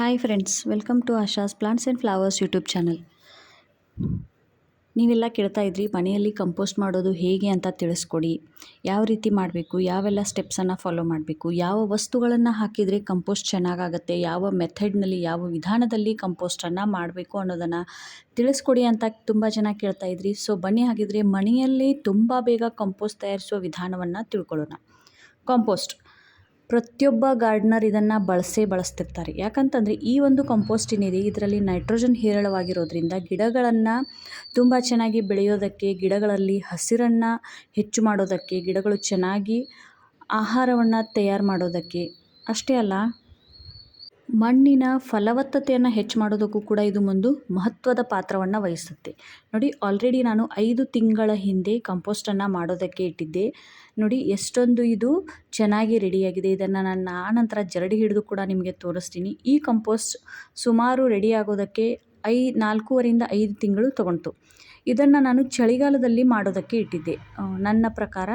Hi friends welcome to Asha's plants and flowers YouTube channel ನೀವೆಲ್ಲ ಕೇಳ್ತಾ ಇದ್ರಿ, ಮನೆಯಲ್ಲಿ ಕಂಪೋಸ್ಟ್ ಮಾಡೋದು ಹೇಗೆ ಅಂತ ತಿಳಿಸ್ಕೊಡಿ. ಯಾವ ರೀತಿ ಮಾಡಬೇಕು, ಯಾವೆಲ್ಲ ಸ್ಟೆಪ್ಸನ್ನು ಫಾಲೋ ಮಾಡಬೇಕು, ಯಾವ ವಸ್ತುಗಳನ್ನು ಹಾಕಿದರೆ ಕಂಪೋಸ್ಟ್ ಚೆನ್ನಾಗಾಗುತ್ತೆ, ಯಾವ ಮೆಥಡ್ನಲ್ಲಿ ಯಾವ ವಿಧಾನದಲ್ಲಿ ಕಂಪೋಸ್ಟನ್ನು ಮಾಡಬೇಕು ಅನ್ನೋದನ್ನು ತಿಳಿಸ್ಕೊಡಿ ಅಂತ ತುಂಬ ಜನ ಕೇಳ್ತಾ ಇದ್ರಿ. ಸೊ ಬನ್ನಿ ಹಾಗಿದ್ರೆ ಮನೆಯಲ್ಲಿ ತುಂಬ ಬೇಗ ಕಂಪೋಸ್ಟ್ ತಯಾರಿಸುವ ವಿಧಾನವನ್ನು ತಿಳ್ಕೊಳ್ಳೋಣ. ಕಾಂಪೋಸ್ಟ್ ಪ್ರತಿಯೊಬ್ಬ ಗಾರ್ಡ್ನರ್ ಇದನ್ನು ಬಳಸೇ ಬಳಸ್ತಿರ್ತಾರೆ. ಯಾಕಂತಂದರೆ ಈ ಒಂದು ಕಂಪೋಸ್ಟ್ ಏನಿದೆ ಇದರಲ್ಲಿ ನೈಟ್ರೋಜನ್ ಹೇರಳವಾಗಿರೋದ್ರಿಂದ ಗಿಡಗಳನ್ನು ತುಂಬ ಚೆನ್ನಾಗಿ ಬೆಳೆಯೋದಕ್ಕೆ, ಗಿಡಗಳಲ್ಲಿ ಹಸಿರನ್ನು ಹೆಚ್ಚು ಮಾಡೋದಕ್ಕೆ, ಗಿಡಗಳು ಚೆನ್ನಾಗಿ ಆಹಾರವನ್ನು ತಯಾರು ಮಾಡೋದಕ್ಕೆ ಅಷ್ಟೇ ಅಲ್ಲ ಮಣ್ಣಿನ ಫಲವತ್ತತೆಯನ್ನು ಹೆಚ್ಚು ಮಾಡೋದಕ್ಕೂ ಕೂಡ ಇದು ಒಂದು ಮಹತ್ವದ ಪಾತ್ರವನ್ನು ವಹಿಸುತ್ತೆ. ನೋಡಿ ಆಲ್ರೆಡಿ ನಾನು ಐದು ತಿಂಗಳ ಹಿಂದೆ ಕಂಪೋಸ್ಟನ್ನು ಮಾಡೋದಕ್ಕೆ ಇಟ್ಟಿದ್ದೆ. ನೋಡಿ, ಎಷ್ಟೊಂದು ಇದು ಚೆನ್ನಾಗಿ ರೆಡಿಯಾಗಿದೆ ಇದನ್ನು ನಾನು ಆನಂತರ ಜರಡಿ ಹಿಡಿದು ಕೂಡ ನಿಮಗೆ ತೋರಿಸ್ತೀನಿ. ಈ ಕಂಪೋಸ್ಟ್ ಸುಮಾರು ರೆಡಿಯಾಗೋದಕ್ಕೆ ಐ, ನಾಲ್ಕೂವರೆಯಿಂದ ಐದು ತಿಂಗಳು ತೊಗೊಳ್ತು ಇದನ್ನು ನಾನು ಚಳಿಗಾಲದಲ್ಲಿ ಮಾಡೋದಕ್ಕೆ ಇಟ್ಟಿದ್ದೆ. ನನ್ನ ಪ್ರಕಾರ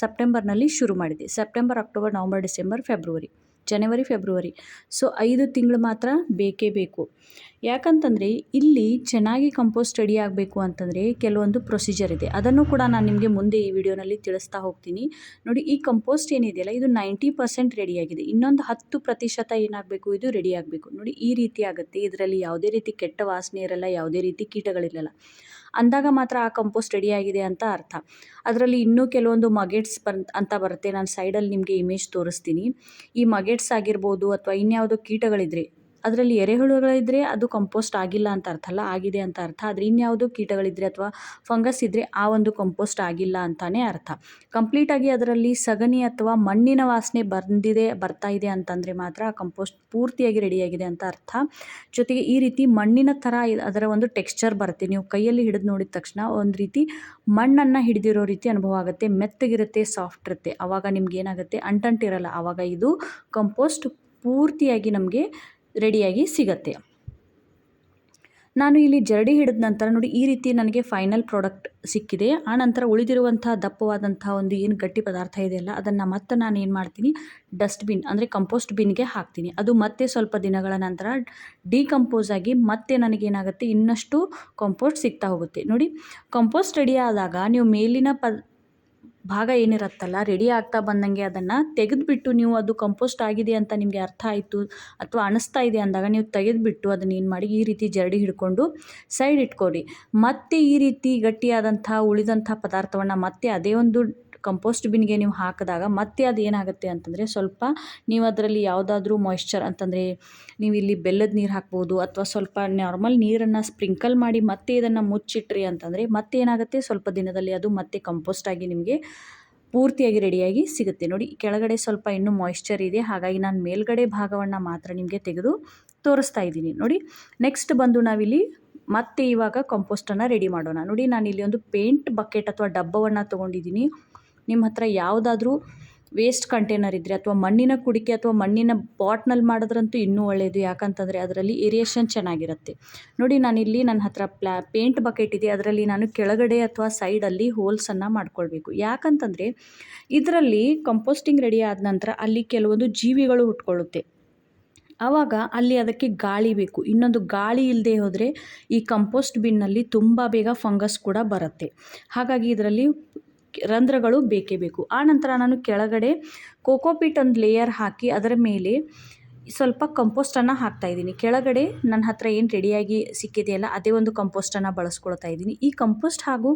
ಸೆಪ್ಟೆಂಬರ್ನಲ್ಲಿ ಶುರು ಮಾಡಿದೆ. September October November December February January February. So ಐದು ತಿಂಗಳು ಮಾತ್ರ ಬೇಕೇ ಬೇಕು. ಯಾಕಂತಂದರೆ ಇಲ್ಲಿ ಚೆನ್ನಾಗಿ ಕಂಪೋಸ್ಟ್ ರೆಡಿ ಆಗಬೇಕು ಅಂತಂದರೆ ಕೆಲವೊಂದು ಪ್ರೊಸೀಜರ್ ಇದೆ. ಅದನ್ನು ಕೂಡ ನಾನು ನಿಮಗೆ ಮುಂದೆ ಈ ವಿಡಿಯೋನಲ್ಲಿ ತಿಳಿಸ್ತಾ ಹೋಗ್ತೀನಿ. ನೋಡಿ, ಈ ಕಂಪೋಸ್ಟ್ ಏನಿದೆಯಲ್ಲ, ಇದು ನೈಂಟಿ ಪರ್ಸೆಂಟ್ ರೆಡಿಯಾಗಿದೆ ಇನ್ನೊಂದು ಹತ್ತು ಪ್ರತಿಶತ ಏನಾಗಬೇಕು, ಇದು ರೆಡಿ ಆಗಬೇಕು. ನೋಡಿ, ಈ ರೀತಿ ಆಗುತ್ತೆ. ಇದರಲ್ಲಿ ಯಾವುದೇ ರೀತಿ ಕೆಟ್ಟ ವಾಸನೆ ಇರಲ್ಲ, ಯಾವುದೇ ರೀತಿ ಕೀಟಗಳಿರಲ್ಲ. ಅಂದಾಗ ಮಾತ್ರ ಆ ಕಂಪೋಸ್ಟ್ ರೆಡಿಯಾಗಿದೆ ಅಂತ ಅರ್ಥ. ಅದರಲ್ಲಿ ಇನ್ನೂ ಕೆಲವೊಂದು ಮಗೆಟ್ಸ್ ಅಂತ ಬರುತ್ತೆ. ನಾನು ಸೈಡಲ್ಲಿ ನಿಮಗೆ ಇಮೇಜ್ ತೋರಿಸ್ತೀನಿ. ಈ ಮಗೆಟ್ಸ್ ಆಗಿರ್ಬೋದು ಅಥವಾ ಇನ್ಯಾವುದೋ ಕೀಟಗಳಿದ್ರೆ ಅದರಲ್ಲಿ ಎರೆಹುಳುಗಳಿದ್ದರೆ ಅದು ಕಂಪೋಸ್ಟ್ ಆಗಿಲ್ಲ ಅಂತ ಅರ್ಥ ಅಲ್ಲ, ಆಗಿದೆ ಅಂತ ಅರ್ಥ. ಆದರೆ ಇನ್ಯಾವುದೋ ಕೀಟಗಳಿದ್ದರೆ ಅಥವಾ ಫಂಗಸ್ ಇದ್ದರೆ ಆ ಒಂದು ಕಂಪೋಸ್ಟ್ ಆಗಿಲ್ಲ ಅಂತಲೇ ಅರ್ಥ. ಕಂಪ್ಲೀಟಾಗಿ ಅದರಲ್ಲಿ ಸಗಣಿ ಅಥವಾ ಮಣ್ಣಿನ ವಾಸನೆ ಬಂದಿದೆ, ಬರ್ತಾ ಇದೆ ಅಂತಂದರೆ ಮಾತ್ರ ಆ ಕಂಪೋಸ್ಟ್ ಪೂರ್ತಿಯಾಗಿ ರೆಡಿಯಾಗಿದೆ ಅಂತ ಅರ್ಥ. ಜೊತೆಗೆ ಈ ರೀತಿ ಮಣ್ಣಿನ ಥರ ಅದರ ಒಂದು ಟೆಕ್ಸ್ಚರ್ ಬರುತ್ತೆ. ನೀವು ಕೈಯಲ್ಲಿ ಹಿಡಿದು ನೋಡಿದ ತಕ್ಷಣ ಒಂದು ರೀತಿ ಮಣ್ಣನ್ನು ಹಿಡಿದಿರೋ ರೀತಿ ಅನುಭವ ಆಗುತ್ತೆ. ಮೆತ್ತಗಿರುತ್ತೆ ಸಾಫ್ಟ್ ಇರುತ್ತೆ. ಆವಾಗ ನಿಮ್ಗೆ ಏನಾಗುತ್ತೆ? ಅಂಟಂಟಿರಲ್ಲ. ಆವಾಗ ಇದು ಕಂಪೋಸ್ಟ್ ಪೂರ್ತಿಯಾಗಿ ನಮಗೆ ರೆಡಿಯಾಗಿ ಸಿಗತ್ತೆ. ನಾನು ಇಲ್ಲಿ ಜರಡಿ ಹಿಡಿದ ನಂತರ ನೋಡಿ, ಈ ರೀತಿ ನನಗೆ ಫೈನಲ್ ಪ್ರಾಡಕ್ಟ್ ಸಿಕ್ಕಿದೆ. ಆ ನಂತರ ಉಳಿದಿರುವಂಥ ದಪ್ಪವಾದಂಥ ಒಂದು ಏನು ಗಟ್ಟಿ ಪದಾರ್ಥ ಇದೆಯಲ್ಲ, ಅದನ್ನು ಮತ್ತೆ ನಾನು ಏನು ಮಾಡ್ತೀನಿ? ಡಸ್ಟ್ಬಿನ್ ಅಂದರೆ ಕಂಪೋಸ್ಟ್ ಬಿನ್ಗೆ ಹಾಕ್ತೀನಿ. ಅದು ಮತ್ತೆ ಸ್ವಲ್ಪ ದಿನಗಳ ನಂತರ ಡಿಕಂಪೋಸ್ ಆಗಿ ಮತ್ತೆ ನನಗೇನಾಗುತ್ತೆ ಇನ್ನಷ್ಟು ಕಂಪೋಸ್ಟ್ ಸಿಗ್ತಾ ಹೋಗುತ್ತೆ. ನೋಡಿ, ಕಂಪೋಸ್ಟ್ ರೆಡಿ ಆದಾಗ ನೀವು ಮೇಲಿನ ಪ ಭಾಗ ಏನಿರುತ್ತಲ್ಲ ರೆಡಿ ಆಗ್ತಾ ಬಂದಂಗೆ ಅದನ್ನು ತೆಗೆದುಬಿಟ್ಟು ನೀವು ಅದು ಕಂಪೋಸ್ಟ್ ಆಗಿದೆ ಅಂತ ನಿಮಗೆ ಅರ್ಥ ಆಯಿತು ಅಥವಾ ಅನಿಸ್ತಾ ಇದೆ ಅಂದಾಗ ನೀವು ತೆಗೆದುಬಿಟ್ಟು ಅದನ್ನು ಏನು ಮಾಡಿ ಈ ರೀತಿ ಜರಡಿ ಹಿಡ್ಕೊಂಡು ಸೈಡ್ ಇಟ್ಕೊಡಿ ಮತ್ತೆ ಈ ರೀತಿ ಗಟ್ಟಿಯಾದಂಥ, ಉಳಿದಂಥ ಪದಾರ್ಥವನ್ನು ಮತ್ತೆ ಅದೇ ಒಂದು ಕಂಪೋಸ್ಟ್ ಬಿನ್ಗೆ ನೀವು ಹಾಕಿದಾಗ ಮತ್ತೆ ಅದು ಏನಾಗುತ್ತೆ ಅಂತಂದರೆ ಸ್ವಲ್ಪ ನೀವು ಅದರಲ್ಲಿ ಯಾವುದಾದ್ರೂ ಮಾಯ್ಶ್ಚರ್ ಅಂತಂದರೆ ನೀವು ಇಲ್ಲಿ ಬೆಲ್ಲದ ನೀರು ಹಾಕ್ಬೋದು ಅಥವಾ ಸ್ವಲ್ಪ ನಾರ್ಮಲ್ ನೀರನ್ನು ಸ್ಪ್ರಿಂಕಲ್ ಮಾಡಿ ಮತ್ತೆ ಇದನ್ನು ಮುಚ್ಚಿಟ್ರಿ ಅಂತಂದರೆ ಮತ್ತೆ ಏನಾಗುತ್ತೆ? ಸ್ವಲ್ಪ ದಿನದಲ್ಲಿ ಅದು ಮತ್ತೆ ಕಂಪೋಸ್ಟ್ ಆಗಿ ನಿಮಗೆ ಪೂರ್ತಿಯಾಗಿ ರೆಡಿಯಾಗಿ ಸಿಗುತ್ತೆ. ನೋಡಿ, ಕೆಳಗಡೆ ಸ್ವಲ್ಪ ಇನ್ನೂ ಮಾಯ್ಶ್ಚರ್ ಇದೆ. ಹಾಗಾಗಿ ನಾನು ಮೇಲ್ಗಡೆ ಭಾಗವನ್ನು ಮಾತ್ರ ನಿಮಗೆ ತೆಗೆದು ತೋರಿಸ್ತಾ ಇದ್ದೀನಿ. ನೋಡಿ ನೆಕ್ಸ್ಟ್ ಬಂದು ನಾವಿಲ್ಲಿ ಮತ್ತೆ ಇವಾಗ ಕಂಪೋಸ್ಟನ್ನು ರೆಡಿ ಮಾಡೋಣ. ನೋಡಿ ನಾನು ಇಲ್ಲಿ ಒಂದು ಪೇಂಟ್ ಬಕೆಟ್ ಅಥವಾ ಡಬ್ಬವನ್ನು ತೊಗೊಂಡಿದ್ದೀನಿ. ನಿಮ್ಮ ಹತ್ರ ಯಾವುದಾದ್ರೂ ವೇಸ್ಟ್ ಕಂಟೈನರ್ ಇದ್ದರೆ ಅಥವಾ ಮಣ್ಣಿನ ಕುಡಿಕೆ ಅಥವಾ ಮಣ್ಣಿನ ಪಾಟ್ನಲ್ಲಿ ಮಾಡಿದ್ರಂತೂ ಇನ್ನೂ ಒಳ್ಳೆಯದು ಯಾಕಂತಂದರೆ ಅದರಲ್ಲಿ ಏರಿಯೇಷನ್ ಚೆನ್ನಾಗಿರುತ್ತೆ. ನೋಡಿ, ನಾನಿಲ್ಲಿ ನನ್ನ ಹತ್ರ ಪ್ಲಾ ಪೇಂಟ್ ಬಕೆಟ್ ಇದೆ. ಅದರಲ್ಲಿ ನಾನು ಕೆಳಗಡೆ ಅಥವಾ ಸೈಡಲ್ಲಿ ಹೋಲ್ಸನ್ನು ಮಾಡ್ಕೊಳ್ಬೇಕು. ಯಾಕಂತಂದರೆ ಇದರಲ್ಲಿ ಕಂಪೋಸ್ಟಿಂಗ್ ರೆಡಿ ಆದ ನಂತರ ಅಲ್ಲಿ ಕೆಲವೊಂದು ಜೀವಿಗಳು ಹುಟ್ಕೊಳ್ಳುತ್ತೆ. ಆವಾಗ ಅಲ್ಲಿ ಅದಕ್ಕೆ ಗಾಳಿ ಬೇಕು. ಇನ್ನೊಂದು ಗಾಳಿ ಇಲ್ಲದೆ ಹೋದರೆ ಈ ಕಂಪೋಸ್ಟ್ ಬಿನ್ನಲ್ಲಿ ತುಂಬ ಬೇಗ ಫಂಗಸ್ ಕೂಡ ಬರುತ್ತೆ. ಹಾಗಾಗಿ ಇದರಲ್ಲಿ ರಂಧ್ರಗಳು ಬೇಕೇ ಬೇಕು. ಆ ನಂತರ ನಾನು ಕೆಳಗಡೆ ಕೋಕೋಪೀಟ್ ಒಂದು ಲೇಯರ್ ಹಾಕಿ ಅದರ ಮೇಲೆ ಸ್ವಲ್ಪ ಕಂಪೋಸ್ಟನ್ನು ಹಾಕ್ತಾಯಿದ್ದೀನಿ ಕೆಳಗಡೆ ನನ್ನ ಹತ್ರ ಏನು ರೆಡಿಯಾಗಿ ಸಿಕ್ಕಿದೆಯಲ್ಲ, ಅದೇ ಒಂದು ಕಂಪೋಸ್ಟನ್ನು ಬಳಸ್ಕೊಳ್ತಾ ಇದ್ದೀನಿ. ಈ ಕಂಪೋಸ್ಟ್ ಹಾಗೂ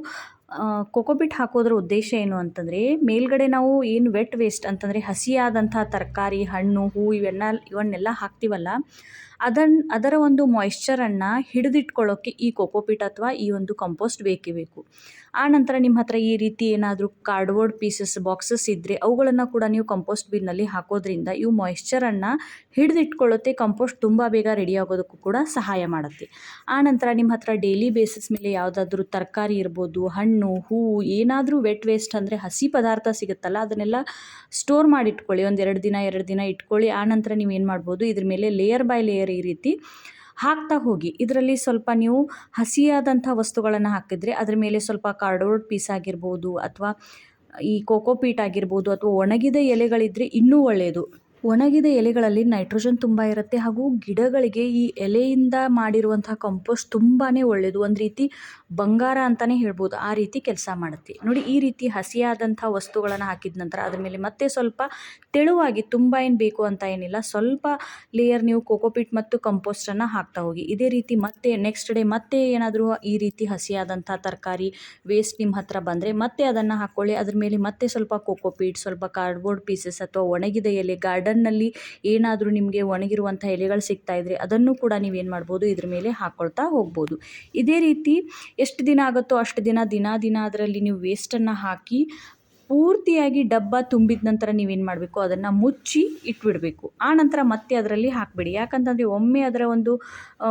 ಕೊಕೊಬಿಟ್ ಹಾಕೋದ್ರ ಉದ್ದೇಶ ಏನು ಅಂತಂದರೆ, ಮೇಲ್ಗಡೆ ನಾವು ಏನು ವೆಟ್ ವೇಸ್ಟ್ ಅಂತಂದರೆ ಹಸಿಯಾದಂಥ ತರಕಾರಿ, ಹಣ್ಣು ಹೂವು ಇವೆಲ್ಲ, ಇವನ್ನೆಲ್ಲ ಹಾಕ್ತೀವಲ್ಲ ಅದನ್ನ ಅದರ ಒಂದು ಮಾಯ್ಶ್ಚರನ್ನು ಹಿಡಿದಿಟ್ಕೊಳ್ಳೋಕ್ಕೆ ಈ ಕೊಕೋಪಿಟ್ ಅಥವಾ ಈ ಒಂದು ಕಂಪೋಸ್ಟ್ ಬೇಕೇ ಬೇಕು. ಆ ನಂತರ ನಿಮ್ಮ ಹತ್ರ ಈ ರೀತಿ ಏನಾದರೂ ಕಾರ್ಡ್ಬೋರ್ಡ್ ಪೀಸಸ್ ಬಾಕ್ಸಸ್ ಇದ್ದರೆ ಅವುಗಳನ್ನು ಕೂಡ ನೀವು ಕಂಪೋಸ್ಟ್ ಬಿನ್ನಲ್ಲಿ ಹಾಕೋದ್ರಿಂದ ಇವು ಮಾಯ್ಶ್ಚರನ್ನು ಹಿಡಿದಿಟ್ಕೊಳ್ಳುತ್ತೆ ಕಂಪೋಸ್ಟ್ ತುಂಬ ಬೇಗ ರೆಡಿ ಆಗೋದಕ್ಕೂ ಕೂಡ ಸಹಾಯ ಮಾಡುತ್ತೆ. ಆ ನಂತರ ನಿಮ್ಮ ಹತ್ರ ಡೈಲಿ ಬೇಸಿಸ್ ಮೇಲೆ ಯಾವುದಾದ್ರೂ ತರಕಾರಿ ಇರ್ಬೋದು, ಹಣ್ಣು ಹೂವು ಏನಾದರೂ ವೆಟ್ ವೇಸ್ಟ್ ಅಂದರೆ ಹಸಿ ಪದಾರ್ಥ ಸಿಗುತ್ತಲ್ಲ, ಅದನ್ನೆಲ್ಲ ಸ್ಟೋರ್ ಮಾಡಿ ಇಟ್ಕೊಳ್ಳಿ ಒಂದು ಎರಡು ದಿನ ಎರಡು ದಿನ ಇಟ್ಕೊಳ್ಳಿ. ಆ ನಂತರ ನೀವು ಏನು ಮಾಡ್ಬೋದು, ಇದ್ರ ಮೇಲೆ ಲೇಯರ್ ಬೈ ಲೇಯರ್ ಈ ರೀತಿ ಹಾಕ್ತಾ ಹೋಗಿ. ಇದರಲ್ಲಿ ಸ್ವಲ್ಪ ನೀವು ಹಸಿಯಾದಂಥ ವಸ್ತುಗಳನ್ನು ಹಾಕಿದರೆ ಅದ್ರ ಮೇಲೆ ಸ್ವಲ್ಪ ಕಾರ್ಡೋರ್ಡ್ ಪೀಸ್ ಆಗಿರ್ಬೋದು, ಅಥವಾ ಈ ಕೋಕೋಪೀಟ್ ಆಗಿರ್ಬೋದು, ಅಥವಾ ಒಣಗಿದ ಎಲೆಗಳಿದ್ದರೆ ಇನ್ನೂ ಒಳ್ಳೆಯದು ಒಣಗಿದ ಎಲೆಗಳಲ್ಲಿ ನೈಟ್ರೋಜನ್ ತುಂಬ ಇರುತ್ತೆ ಹಾಗೂ ಗಿಡಗಳಿಗೆ ಈ ಎಲೆಯಿಂದ ಮಾಡಿರುವಂತಹ ಕಂಪೋಸ್ಟ್ ತುಂಬಾ ಒಳ್ಳೆಯದು ಒಂದು ರೀತಿ ಬಂಗಾರ ಅಂತಲೇ ಹೇಳ್ಬೋದು. ಆ ರೀತಿ ಕೆಲಸ ಮಾಡುತ್ತೆ. ನೋಡಿ, ಈ ರೀತಿ ಹಸಿಯಾದಂಥ ವಸ್ತುಗಳನ್ನು ಹಾಕಿದ ನಂತರ ಅದರ ಮೇಲೆ ಮತ್ತೆ ಸ್ವಲ್ಪ ತೆಳುವಾಗಿ ತುಂಬ ಏನು ಬೇಕು ಅಂತ ಏನಿಲ್ಲ, ಸ್ವಲ್ಪ ಲೇಯರ್ ನೀವು ಕೋಕೋಪಿಟ್ ಮತ್ತು ಕಂಪೋಸ್ಟನ್ನು ಹಾಕ್ತಾ ಹೋಗಿ. ಇದೇ ರೀತಿ ಮತ್ತೆ ನೆಕ್ಸ್ಟ್ ಡೇ ಮತ್ತೆ ಏನಾದರೂ ಈ ರೀತಿ ಹಸಿಯಾದಂಥ ತರಕಾರಿ ವೇಸ್ಟ್ ನಿಮ್ಮ ಹತ್ರ ಬಂದರೆ ಮತ್ತೆ ಅದನ್ನು ಹಾಕ್ಕೊಳ್ಳಿ ಅದ್ರ ಮೇಲೆ ಮತ್ತೆ ಸ್ವಲ್ಪ ಕೋಕೋಪೀಟ್ ಸ್ವಲ್ಪ ಕಾರ್ಡ್ಬೋರ್ಡ್ ಪೀಸಸ್ ಅಥವಾ ಒಣಗಿದ ಎಲೆ ಗಾರ್ಡನ್ನಲ್ಲಿ ಏನಾದರೂ ನಿಮಗೆ ಒಣಗಿರುವಂಥ ಎಲೆಗಳು ಸಿಗ್ತಾ ಇದ್ದರೆ ಅದನ್ನು ಕೂಡ ನೀವೇನು ಮಾಡ್ಬೋದು? ಇದ್ರ ಮೇಲೆ ಹಾಕ್ಕೊಳ್ತಾ ಹೋಗ್ಬೋದು. ಇದೇ ರೀತಿ ಎಷ್ಟು ದಿನ ಆಗುತ್ತೋ ಅಷ್ಟು ದಿನ ದಿನ ದಿನ ಅದರಲ್ಲಿ ನೀವು ವೇಸ್ಟನ್ನು ಹಾಕಿ ಪೂರ್ತಿಯಾಗಿ ಡಬ್ಬ ತುಂಬಿದ ನಂತರ ನೀವೇನು ಮಾಡಬೇಕು? ಅದನ್ನು ಮುಚ್ಚಿ ಇಟ್ಬಿಡಬೇಕು. ಆ ನಂತರ ಮತ್ತೆ ಅದರಲ್ಲಿ ಹಾಕಬೇಡಿ. ಯಾಕಂತಂದರೆ ಒಮ್ಮೆ ಅದರ ಒಂದು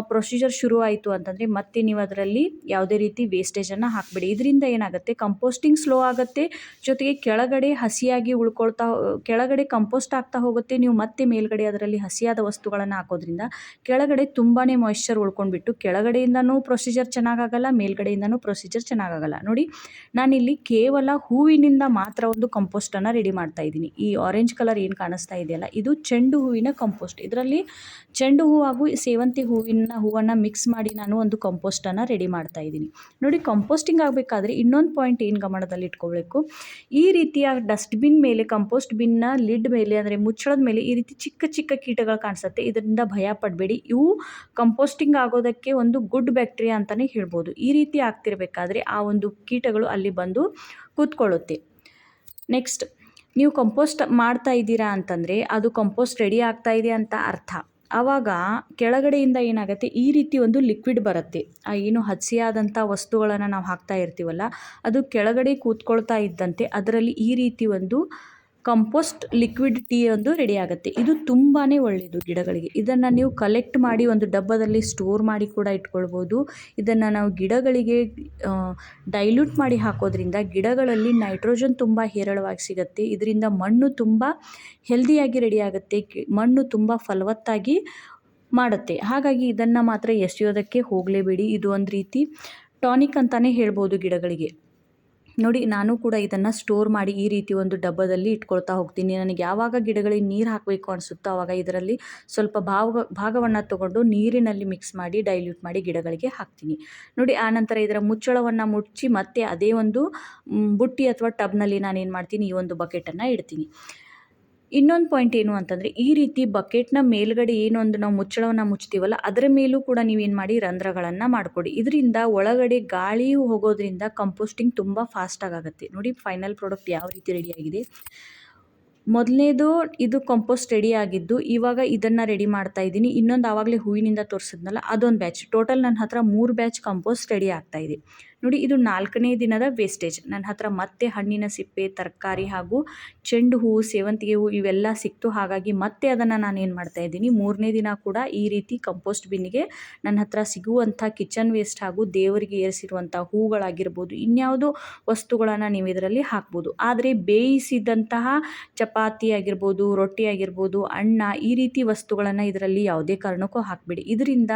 ಪ್ರೊಸೀಜರ್ ಶುರು ಆಯಿತು ಅಂತಂದರೆ ಮತ್ತೆ ನೀವು ಅದರಲ್ಲಿ ಯಾವುದೇ ರೀತಿ ವೇಸ್ಟೇಜನ್ನು ಹಾಕಬೇಡಿ. ಇದರಿಂದ ಏನಾಗುತ್ತೆ? ಕಂಪೋಸ್ಟಿಂಗ್ ಸ್ಲೋ ಆಗುತ್ತೆ. ಜೊತೆಗೆ ಕೆಳಗಡೆ ಹಸಿಯಾಗಿ ಉಳ್ಕೊಳ್ತಾ, ಕೆಳಗಡೆ ಕಂಪೋಸ್ಟ್ ಆಗ್ತಾ ಹೋಗುತ್ತೆ. ನೀವು ಮತ್ತೆ ಮೇಲ್ಗಡೆ ಅದರಲ್ಲಿ ಹಸಿಯಾದ ವಸ್ತುಗಳನ್ನು ಹಾಕೋದ್ರಿಂದ ಕೆಳಗಡೆ ತುಂಬಾ ಮಾಯಿಶ್ಚರ್ ಉಳ್ಕೊಂಡ್ಬಿಟ್ಟು ಕೆಳಗಡೆಯಿಂದನೂ ಪ್ರೊಸೀಜರ್ ಚೆನ್ನಾಗಾಗಲ್ಲ, ಮೇಲ್ಗಡೆಯಿಂದನೂ ಪ್ರೊಸೀಜರ್ ಚೆನ್ನಾಗಾಗಲ್ಲ. ನೋಡಿ, ನಾನಿಲ್ಲಿ ಕೇವಲ ಹೂವಿನಿಂದ ಮಾತ್ರ ಒಂದು ಕಂಪೋಸ್ಟನ್ನು ರೆಡಿ ಮಾಡ್ತಾ ಇದ್ದೀನಿ. ಈ ಆರೆಂಜ್ ಕಲರ್ ಏನು ಕಾಣಿಸ್ತಾ ಇದೆಯಲ್ಲ, ಇದು ಚೆಂಡು ಹೂವಿನ ಕಂಪೋಸ್ಟ್ ಇದರಲ್ಲಿ ಚೆಂಡು ಹೂವು ಹಾಗೂ ಸೇವಂತಿ ಹೂವಿನ ಹೂವನ್ನು ಮಿಕ್ಸ್ ಮಾಡಿ ನಾನು ಒಂದು ಕಂಪೋಸ್ಟನ್ನು ರೆಡಿ ಮಾಡ್ತಾ ಇದ್ದೀನಿ. ನೋಡಿ ಕಂಪೋಸ್ಟಿಂಗ್ ಆಗಬೇಕಾದ್ರೆ ಇನ್ನೊಂದು ಪಾಯಿಂಟ್ ಏನು ಗಮನದಲ್ಲಿ ಇಟ್ಕೋಬೇಕು ಈ ರೀತಿಯ ಡಸ್ಟ್ಬಿನ್ ಮೇಲೆ ಕಂಪೋಸ್ಟ್ ಬಿನ್ನ ಲಿಡ್ ಮೇಲೆ, ಅಂದರೆ ಮುಚ್ಚಳದ ಮೇಲೆ ಈ ರೀತಿ ಚಿಕ್ಕ ಚಿಕ್ಕ ಕೀಟಗಳು ಕಾಣಿಸುತ್ತೆ. ಇದರಿಂದ ಭಯ ಪಡಬೇಡಿ. ಇವು ಕಂಪೋಸ್ಟಿಂಗ್ ಆಗೋದಕ್ಕೆ ಒಂದು ಗುಡ್ ಬ್ಯಾಕ್ಟೀರಿಯಾ ಅಂತಲೇ ಹೇಳ್ಬೋದು. ಈ ರೀತಿ ಆಗ್ತಿರಬೇಕಾದ್ರೆ ಆ ಒಂದು ಕೀಟಗಳು ಅಲ್ಲಿ ಬಂದು ಕೂತ್ಕೊಳ್ಳುತ್ತೆ. ನೆಕ್ಸ್ಟ್ ನೀವು ಕಂಪೋಸ್ಟ್ ಮಾಡ್ತಾ ಇದ್ದೀರಾ ಅಂತಂದರೆ ಅದು ಕಂಪೋಸ್ಟ್ ರೆಡಿ ಆಗ್ತಾ ಇದೆ ಅಂತ ಅರ್ಥ. ಆವಾಗ ಕೆಳಗಡೆಯಿಂದ ಏನಾಗುತ್ತೆ? ಈ ರೀತಿ ಒಂದು ಲಿಕ್ವಿಡ್ ಬರುತ್ತೆ. ಆ ಏನು ಹಸಿಯಾದಂಥ ವಸ್ತುಗಳನ್ನು ನಾವು ಹಾಕ್ತಾ ಇರ್ತೀವಲ್ಲ, ಅದು ಕೆಳಗಡೆ ಕೂತ್ಕೊಳ್ತಾ ಇದ್ದಂತೆ ಅದರಲ್ಲಿ ಈ ರೀತಿ ಒಂದು ಕಂಪೋಸ್ಟ್ ಲಿಕ್ವಿಡ್ ಟೀ ಒಂದು ರೆಡಿ ಆಗುತ್ತೆ. ಇದು ತುಂಬಾ ಒಳ್ಳೆಯದು ಗಿಡಗಳಿಗೆ. ಇದನ್ನು ನೀವು ಕಲೆಕ್ಟ್ ಮಾಡಿ ಒಂದು ಡಬ್ಬದಲ್ಲಿ ಸ್ಟೋರ್ ಮಾಡಿ ಕೂಡ ಇಟ್ಕೊಳ್ಬೋದು. ಇದನ್ನು ನಾವು ಗಿಡಗಳಿಗೆ ಡೈಲ್ಯೂಟ್ ಮಾಡಿ ಹಾಕೋದ್ರಿಂದ ಗಿಡಗಳಲ್ಲಿ ನೈಟ್ರೋಜನ್ ತುಂಬ ಹೇರಳವಾಗಿ ಸಿಗುತ್ತೆ. ಇದರಿಂದ ಮಣ್ಣು ತುಂಬ ಹೆಲ್ದಿಯಾಗಿ ರೆಡಿ ಆಗುತ್ತೆ. ಮಣ್ಣು ತುಂಬ ಫಲವತ್ತಾಗಿ ಮಾಡುತ್ತೆ. ಹಾಗಾಗಿ ಇದನ್ನು ಮಾತ್ರ ಎಸೆಯೋದಕ್ಕೆ ಹೋಗಲೇಬೇಡಿ. ಇದು ಒಂದು ರೀತಿ ಟಾನಿಕ್ ಅಂತಲೇ ಹೇಳ್ಬೋದು ಗಿಡಗಳಿಗೆ. ನೋಡಿ, ನಾನು ಕೂಡ ಇದನ್ನು ಸ್ಟೋರ್ ಮಾಡಿ ಈ ರೀತಿ ಒಂದು ಡಬ್ಬದಲ್ಲಿ ಇಟ್ಕೊಳ್ತಾ ಹೋಗ್ತೀನಿ. ನನಗೆ ಯಾವಾಗ ಗಿಡಗಳಿಗೆ ನೀರು ಹಾಕಬೇಕು ಅನಿಸುತ್ತೋ ಆವಾಗ ಇದರಲ್ಲಿ ಸ್ವಲ್ಪ ಭಾವ, ಭಾಗವನ್ನು ತಗೊಂಡು ನೀರಿನಲ್ಲಿ ಮಿಕ್ಸ್ ಮಾಡಿ ಡೈಲ್ಯೂಟ್ ಮಾಡಿ ಗಿಡಗಳಿಗೆ ಹಾಕ್ತೀನಿ. ನೋಡಿ ಆನಂತರ ಇದರ ಮುಚ್ಚಳವನ್ನು ಮುಚ್ಚಿ ಮತ್ತೆ ಅದೇ ಒಂದು ಬುಟ್ಟಿ ಅಥವಾ ಟಬ್ನಲ್ಲಿ ನಾನೇನು ಮಾಡ್ತೀನಿ, ಈ ಒಂದು ಬಕೆಟನ್ನು ಇಡ್ತೀನಿ. ಇನ್ನೊಂದು ಪಾಯಿಂಟ್ ಏನು ಅಂತಂದರೆ, ಈ ರೀತಿ ಬಕೆಟ್ನ ಮೇಲ್ಗಡೆ ಏನೊಂದು ನಾವು ಮುಚ್ಚಳವನ್ನು ಮುಚ್ತೀವಲ್ಲ ಅದರ ಮೇಲೂ ಕೂಡ ನೀವೇನು ಮಾಡಿ ರಂಧ್ರಗಳನ್ನು ಮಾಡಿಕೊಡಿ. ಇದರಿಂದ ಒಳಗಡೆ ಗಾಳಿಯು ಹೋಗೋದ್ರಿಂದ ಕಂಪೋಸ್ಟಿಂಗ್ ತುಂಬ ಫಾಸ್ಟಾಗಿ ಆಗುತ್ತೆ ನೋಡಿ ಫೈನಲ್ ಪ್ರಾಡಕ್ಟ್ ಯಾವ ರೀತಿ ರೆಡಿಯಾಗಿದೆ ಮೊದಲನೇದು ಇದು ಕಂಪೋಸ್ಟ್ ರೆಡಿ ಆಗಿದ್ದು, ಇವಾಗ ಇದನ್ನು ರೆಡಿ ಮಾಡ್ತಾ ಇದ್ದೀನಿ. ಇನ್ನೊಂದು ಆವಾಗಲೇ ಹೂವಿನಿಂದ ತೋರಿಸಿದ್ನಲ್ಲ, ಅದೊಂದು ಬ್ಯಾಚ್ ಟೋಟಲ್ ನನ್ನ ಹತ್ರ ಮೂರು ಬ್ಯಾಚ್ ಕಂಪೋಸ್ಟ್ ರೆಡಿ ಆಗ್ತಾ ಇದೆ. ನೋಡಿ, ಇದು ನಾಲ್ಕನೇ ದಿನದ ವೇಸ್ಟೇಜ್ ನನ್ನ ಹತ್ರ ಮತ್ತೆ ಹಣ್ಣಿನ ಸಿಪ್ಪೆ, ತರಕಾರಿ ಹಾಗೂ ಚೆಂಡು ಹೂವು, ಸೇವಂತಿಗೆ ಹೂವು ಇವೆಲ್ಲ ಸಿಕ್ತು. ಹಾಗಾಗಿ ಮತ್ತೆ ಅದನ್ನು ನಾನು ಏನು ಮಾಡ್ತಾ ಇದ್ದೀನಿ, ಮೂರನೇ ದಿನ ಕೂಡ ಈ ರೀತಿ ಕಂಪೋಸ್ಟ್ ಬಿನ್ನಿಗೆ ನನ್ನ ಹತ್ರ ಸಿಗುವಂಥ ಕಿಚನ್ ವೇಸ್ಟ್ ಹಾಗೂ ದೇವರಿಗೆ ಏರಿಸಿರುವಂಥ ಹೂಗಳಾಗಿರ್ಬೋದು, ಇನ್ಯಾವುದೋ ವಸ್ತುಗಳನ್ನು ನೀವು ಇದರಲ್ಲಿ ಹಾಕ್ಬೋದು. ಆದರೆ ಬೇಯಿಸಿದಂತಹ ಚಪಾತಿ ಆಗಿರ್ಬೋದು, ರೊಟ್ಟಿ ಆಗಿರ್ಬೋದು ಅಣ್ಣ ಈ ರೀತಿ ವಸ್ತುಗಳನ್ನು ಇದರಲ್ಲಿ ಯಾವುದೇ ಕಾರಣಕ್ಕೂ ಹಾಕಬೇಡಿ. ಇದರಿಂದ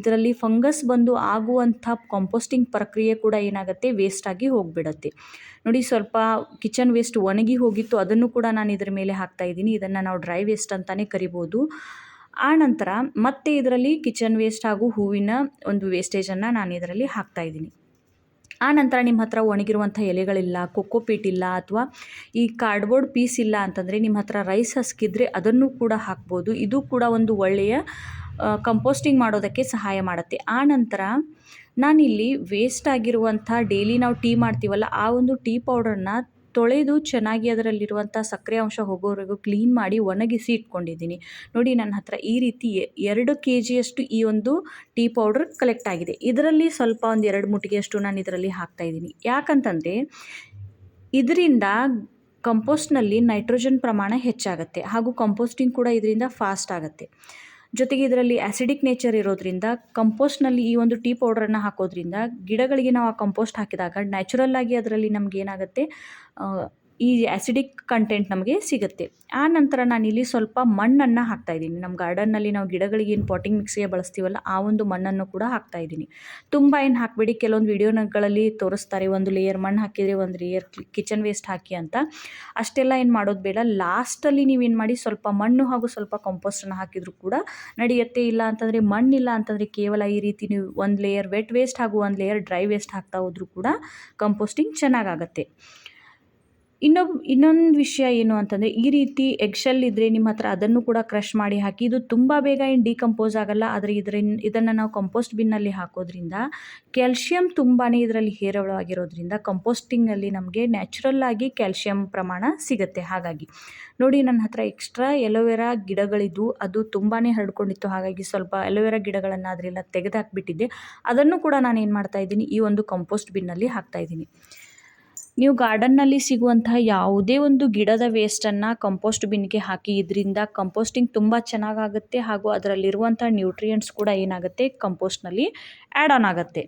ಇದರಲ್ಲಿ ಫಂಗಸ್ ಬಂದು ಆಗುವಂಥ ಕಾಂಪೋಸ್ಟಿಂಗ್ ಪ್ರಕ್ರಿಯೆ ಕೂಡ ಏನಾಗುತ್ತೆ ವೇಸ್ಟ್ ಆಗಿ ಹೋಗಿಬಿಡತ್ತೆ. ನೋಡಿ ಸ್ವಲ್ಪ ಕಿಚನ್ ವೇಸ್ಟ್ ಒಣಗಿ ಹೋಗಿತ್ತು, ಅದನ್ನು ಕೂಡ ನಾನು ಇದರ ಮೇಲೆ ಹಾಕ್ತಾ ಇದ್ದೀನಿ. ಇದನ್ನು ನಾವು ಡ್ರೈ ವೇಸ್ಟ್ ಅಂತಲೇ ಕರಿಬೋದು. ಆ ನಂತರ ಮತ್ತೆ ಇದರಲ್ಲಿ ಕಿಚನ್ ವೇಸ್ಟ್ ಹಾಗೂ ಹೂವಿನ ಒಂದು ವೇಸ್ಟೇಜನ್ನು ನಾನು ಇದರಲ್ಲಿ ಹಾಕ್ತಾ ಇದ್ದೀನಿ. ಆ ನಂತರ ನಿಮ್ಮ ಹತ್ರ ಒಣಗಿರುವಂಥ ಎಲೆಗಳಿಲ್ಲ ಕೊಕ್ಕೋಪೀಟ್ ಇಲ್ಲ ಅಥವಾ ಈ ಕಾರ್ಡ್ಬೋರ್ಡ್ ಪೀಸ್ ಇಲ್ಲ ಅಂತಂದರೆ ನಿಮ್ಮ ಹತ್ರ ರೈಸ್ ಹಸ್ಕಿದ್ರೆ ಅದನ್ನು ಕೂಡ ಹಾಕ್ಬೋದು. ಇದು ಕೂಡ ಒಂದು ಒಳ್ಳೆಯ ಕಂಪೋಸ್ಟಿಂಗ್ ಮಾಡೋದಕ್ಕೆ ಸಹಾಯ ಮಾಡುತ್ತೆ. ಆ ನಂತರ ನಾನಿಲ್ಲಿ ವೇಸ್ಟ್ ಆಗಿರುವಂಥ ಡೈಲಿ ನಾವು ಟೀ ಮಾಡ್ತೀವಲ್ಲ, ಆ ಒಂದು ಟೀ ಪೌಡರ್ನ ತೊಳೆದು ಚೆನ್ನಾಗಿ ಅದರಲ್ಲಿರುವಂಥ ಸಕ್ಕರೆ ಅಂಶ ಹೋಗೋವರೆಗೂ ಕ್ಲೀನ್ ಮಾಡಿ ಒಣಗಿಸಿ ಇಟ್ಕೊಂಡಿದ್ದೀನಿ. ನೋಡಿ, ನನ್ನ ಹತ್ರ ಈ ರೀತಿ ಎರಡು ಕೆ ಜಿಯಷ್ಟು ಈ ಒಂದು ಟೀ ಪೌಡ್ರ್ ಕಲೆಕ್ಟ್ ಆಗಿದೆ. ಇದರಲ್ಲಿ ಸ್ವಲ್ಪ ಒಂದು ಎರಡು ಮುಟ್ಟಿಗೆಯಷ್ಟು ನಾನು ಇದರಲ್ಲಿ ಹಾಕ್ತಾಯಿದ್ದೀನಿ ಯಾಕಂತಂದರೆ, ಇದರಿಂದ ಕಂಪೋಸ್ಟ್ನಲ್ಲಿ ನೈಟ್ರೋಜನ್ ಪ್ರಮಾಣ ಹೆಚ್ಚಾಗುತ್ತೆ ಹಾಗೂ ಕಂಪೋಸ್ಟಿಂಗ್ ಕೂಡ ಇದರಿಂದ ಫಾಸ್ಟ್ ಆಗುತ್ತೆ. ಜೊತೆಗೆ ಇದರಲ್ಲಿ ಆ್ಯಸಿಡಿಕ್ ನೇಚರ್ ಇರೋದ್ರಿಂದ ಕಂಪೋಸ್ಟ್ನಲ್ಲಿ ಈ ಒಂದು ಟೀ ಪೌಡ್ರನ್ನು ಹಾಕೋದ್ರಿಂದ ಗಿಡಗಳಿಗೆ ನಾವು ಆ ಕಂಪೋಸ್ಟ್ ಹಾಕಿದಾಗ ನ್ಯಾಚುರಲ್ಲಾಗಿ ಅದರಲ್ಲಿ ನಮಗೇನಾಗತ್ತೆ ಈ ಆ್ಯಸಿಡಿಕ್ ಕಂಟೆಂಟ್ ನಮಗೆ ಸಿಗುತ್ತೆ. ಆ ನಂತರ ನಾನಿಲ್ಲಿ ಸ್ವಲ್ಪ ಮಣ್ಣನ್ನು ಹಾಕ್ತಾಯಿದ್ದೀನಿ ನಮ್ಮ ಗಾರ್ಡನ್ನಲ್ಲಿ ನಾವು ಗಿಡಗಳಿಗೆ ಏನು ಪಾಟಿಂಗ್ ಮಿಕ್ಸಿಗೆ ಬಳಸ್ತೀವಲ್ಲ, ಆ ಒಂದು ಮಣ್ಣನ್ನು ಕೂಡ ಹಾಕ್ತಾಯಿದ್ದೀನಿ ತುಂಬ ಏನು ಹಾಕಬೇಡಿ, ಕೆಲವೊಂದು ವಿಡಿಯೋಗಳಲ್ಲಿ ತೋರಿಸ್ತಾರೆ, ಒಂದು ಲೇಯರ್ ಮಣ್ಣು ಹಾಕಿದರೆ ಒಂದು ಲೇಯರ್ ಕಿಚನ್ ವೇಸ್ಟ್ ಹಾಕಿ ಅಂತ. ಅಷ್ಟೆಲ್ಲ ಏನು ಮಾಡೋದು ಬೇಡ. ಲಾಸ್ಟಲ್ಲಿ ನೀವೇನು ಮಾಡಿ, ಸ್ವಲ್ಪ ಮಣ್ಣು ಹಾಗೂ ಸ್ವಲ್ಪ ಕಂಪೋಸ್ಟನ್ನು ಹಾಕಿದರೂ ಕೂಡ ನಡೆಯುತ್ತೆ. ಇಲ್ಲ ಅಂತಂದರೆ ಮಣ್ಣಿಲ್ಲ ಅಂತಂದರೆ ಕೇವಲ ಈ ರೀತಿ ನೀವು ಒಂದು ಲೇಯರ್ ವೆಟ್ ವೇಸ್ಟ್ ಹಾಗೂ ಒಂದು ಲೇಯರ್ ಡ್ರೈ ವೇಸ್ಟ್ ಹಾಕ್ತಾ ಹೋದರೂ ಕೂಡ ಕಂಪೋಸ್ಟಿಂಗ್ ಚೆನ್ನಾಗಾಗತ್ತೆ ಇನ್ನೊಬ್, ಇನ್ನೊಂದು ವಿಷಯ ಏನು ಅಂತಂದರೆ, ಈ ರೀತಿ ಎಗ್ಶೆಲ್ ಇದ್ದರೆ ನಿಮ್ಮ ಹತ್ರ ಅದನ್ನು ಕೂಡ ಕ್ರಷ್ ಮಾಡಿ ಹಾಕಿ, ಇದು ತುಂಬ ಬೇಗ ಏನು ಡಿಕಂಪೋಸ್ ಆಗಲ್ಲ, ಆದರೆ ಇದರಿಂದ ಇದನ್ನು ನಾವು ಕಂಪೋಸ್ಟ್ ಬಿನ್ನಲ್ಲಿ ಹಾಕೋದ್ರಿಂದ ಕ್ಯಾಲ್ಶಿಯಂ ತುಂಬಾ ಇದರಲ್ಲಿ ಹೇರಳವಾಗಿರೋದ್ರಿಂದ ಕಂಪೋಸ್ಟಿಂಗಲ್ಲಿ ನಮಗೆ ನ್ಯಾಚುರಲ್ ಆಗಿ ಕ್ಯಾಲ್ಶಿಯಂ ಪ್ರಮಾಣ ಸಿಗುತ್ತೆ. ಹಾಗಾಗಿ ನೋಡಿ, ನನ್ನ ಹತ್ರ ಎಕ್ಸ್ಟ್ರಾ ಎಲೋವೆರಾ ಗಿಡಗಳಿದ್ದು, ಅದು ತುಂಬಾ ಹರಡ್ಕೊಂಡಿತ್ತು. ಹಾಗಾಗಿ ಸ್ವಲ್ಪ ಎಲೋವೆರಾ ಗಿಡಗಳನ್ನು ಅದರೆಲ್ಲ ತೆಗೆದುಹಾಕ್ಬಿಟ್ಟಿದ್ದೆ ಅದನ್ನು ಕೂಡ ನಾನು ಏನು ಮಾಡ್ತಾಯಿದ್ದೀನಿ ಈ ಒಂದು ಕಂಪೋಸ್ಟ್ ಬಿನ್ನಲ್ಲಿ ಹಾಕ್ತಾಯಿದ್ದೀನಿ ನೀವು ಗಾರ್ಡನ್ನಲ್ಲಿ ಸಿಗುವಂತಹ ಯಾವುದೇ ಒಂದು ಗಿಡದ ವೇಸ್ಟನ್ನು ಕಂಪೋಸ್ಟ್ ಬಿನ್ಗೆ ಹಾಕಿ, ಇದರಿಂದ ಕಂಪೋಸ್ಟಿಂಗ್ ತುಂಬ ಚೆನ್ನಾಗಾಗುತ್ತೆ ಹಾಗೂ ಅದರಲ್ಲಿರುವಂಥ ನ್ಯೂಟ್ರಿಯೆಂಟ್ಸ್ ಕೂಡ ಏನಾಗುತ್ತೆ? ಕಂಪೋಸ್ಟ್ನಲ್ಲಿ ಆ್ಯಡ್ ಆನ್ ಆಗುತ್ತೆ.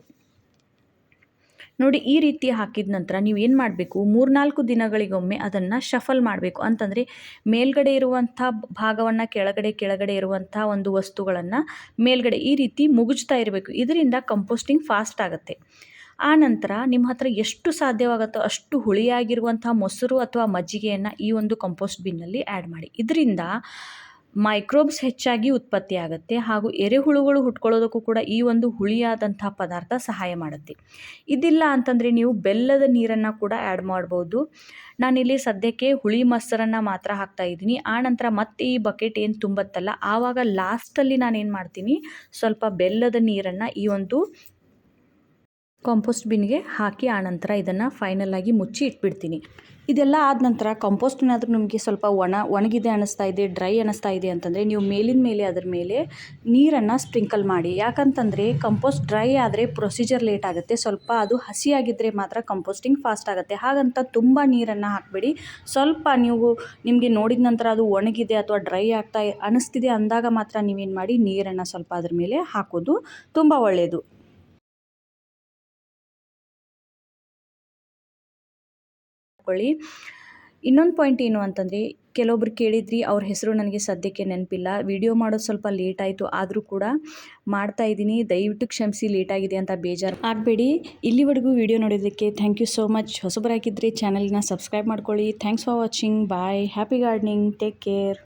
ನೋಡಿ, ಈ ರೀತಿ ಹಾಕಿದ ನಂತರ ನೀವು ಏನು ಮಾಡಬೇಕು? ಮೂರ್ನಾಲ್ಕು ದಿನಗಳಿಗೊಮ್ಮೆ ಅದನ್ನು ಶಫಲ್ ಮಾಡಬೇಕು. ಅಂತಂದರೆ ಮೇಲ್ಗಡೆ ಇರುವಂಥ ಭಾಗವನ್ನು ಕೆಳಗಡೆ ಕೆಳಗಡೆ ಇರುವಂಥ ಒಂದು ವಸ್ತುಗಳನ್ನು ಮೇಲ್ಗಡೆ ಈ ರೀತಿ ಮುಗುಜ್ತಾ ಇರಬೇಕು. ಇದರಿಂದ ಕಂಪೋಸ್ಟಿಂಗ್ ಫಾಸ್ಟ್ ಆಗುತ್ತೆ. ಆ ನಂತರ ನಿಮ್ಮ ಹತ್ರ ಎಷ್ಟು ಸಾಧ್ಯವಾಗುತ್ತೋ ಅಷ್ಟು ಹುಳಿಯಾಗಿರುವಂಥ ಮೊಸರು ಅಥವಾ ಮಜ್ಜಿಗೆಯನ್ನು ಈ ಒಂದು ಕಂಪೋಸ್ಟ್ ಬಿನ್ನಲ್ಲಿ ಆ್ಯಡ್ ಮಾಡಿ. ಇದರಿಂದ ಮೈಕ್ರೋಬ್ಸ್ ಹೆಚ್ಚಾಗಿ ಉತ್ಪತ್ತಿ ಆಗುತ್ತೆ ಹಾಗೂ ಎರೆಹುಳುಗಳು ಹುಟ್ಕೊಳ್ಳೋದಕ್ಕೂ ಕೂಡ ಈ ಒಂದು ಹುಳಿಯಾದಂಥ ಪದಾರ್ಥ ಸಹಾಯ ಮಾಡುತ್ತೆ. ಇದಿಲ್ಲ ಅಂತಂದರೆ ನೀವು ಬೆಲ್ಲದ ನೀರನ್ನು ಕೂಡ ಆ್ಯಡ್ ಮಾಡ್ಬೋದು. ನಾನಿಲ್ಲಿ ಸದ್ಯಕ್ಕೆ ಹುಳಿ ಮೊಸರನ್ನು ಮಾತ್ರ ಹಾಕ್ತಾ ಇದ್ದೀನಿ. ಆ ನಂತರ ಮತ್ತೆ ಈ ಬಕೆಟ್ ಏನು ತುಂಬತ್ತಲ್ಲ, ಆವಾಗ ಲಾಸ್ಟಲ್ಲಿ ನಾನೇನು ಮಾಡ್ತೀನಿ, ಸ್ವಲ್ಪ ಬೆಲ್ಲದ ನೀರನ್ನು ಈ ಒಂದು ಕಾಂಪೋಸ್ಟ್ ಬಿನ್ಗೆ ಹಾಕಿ ಆನಂತರ ಇದನ್ನು ಆಗಿ ಮುಚ್ಚಿ ಇಟ್ಬಿಡ್ತೀನಿ. ಇದೆಲ್ಲ ಆದ ನಂತರ ಕಾಂಪೋಸ್ಟ್ ಏನಾದರೂ ನಿಮಗೆ ಸ್ವಲ್ಪ ಒಣ, ಒಣಗಿದೆ ಅನ್ನಿಸ್ತಾ ಇದೆ, ಡ್ರೈ ಅನ್ನಿಸ್ತಾ ಇದೆ ಅಂತಂದರೆ ನೀವು ಮೇಲಿನ ಮೇಲೆ ಅದರ ಮೇಲೆ ನೀರನ್ನು ಸ್ಪ್ರಿಂಕಲ್ ಮಾಡಿ. ಯಾಕಂತಂದರೆ ಕಂಪೋಸ್ಟ್ ಡ್ರೈ ಆದರೆ ಪ್ರೊಸೀಜರ್ ಲೇಟ್ ಆಗುತ್ತೆ. ಸ್ವಲ್ಪ ಅದು ಹಸಿಯಾಗಿದ್ದರೆ ಮಾತ್ರ ಕಂಪೋಸ್ಟಿಂಗ್ ಫಾಸ್ಟ್ ಆಗುತ್ತೆ. ಹಾಗಂತ ತುಂಬ ನೀರನ್ನು ಹಾಕಬೇಡಿ. ಸ್ವಲ್ಪ ನೀವು ನಿಮಗೆ ನೋಡಿದ ನಂತರ ಅದು ಒಣಗಿದೆ ಅಥವಾ ಡ್ರೈ ಆಗ್ತಾ ಅನ್ನಿಸ್ತಿದೆ ಅಂದಾಗ ಮಾತ್ರ ನೀವೇನು ಮಾಡಿ ನೀರನ್ನು ಸ್ವಲ್ಪ ಅದ್ರ ಮೇಲೆ ಹಾಕೋದು ತುಂಬ ಒಳ್ಳೆಯದು ಮಾಡ್ಕೊಳ್ಳಿ ಇನ್ನೊಂದು ಪಾಯಿಂಟ್ ಏನು ಅಂತಂದರೆ, ಕೆಲವೊಬ್ರು ಕೇಳಿದ್ರಿ ಅವ್ರ ಹೆಸರು ನನಗೆ ಸದ್ಯಕ್ಕೆ ನೆನಪಿಲ್ಲ. ವಿಡಿಯೋ ಮಾಡೋದು ಸ್ವಲ್ಪ ಲೇಟ್ ಆಯಿತು, ಆದರೂ ಕೂಡ ಮಾಡ್ತಾ ಇದ್ದೀನಿ. ದಯವಿಟ್ಟು ಕ್ಷಮಿಸಿ ಲೇಟಾಗಿದೆ ಅಂತ ಬೇಜಾರು ಆಗಬೇಡಿ. ಇಲ್ಲಿವರೆಗೂ ವಿಡಿಯೋ ನೋಡೋದಕ್ಕೆ ಥ್ಯಾಂಕ್ ಯು ಸೋ ಮಚ್ ಹೊಸಬರಾಗಿದ್ದರೆ ಚಾನಲ್ನ ಸಬ್ಸ್ಕ್ರೈಬ್ ಮಾಡ್ಕೊಳ್ಳಿ. Thanks for watching bye happy gardening take care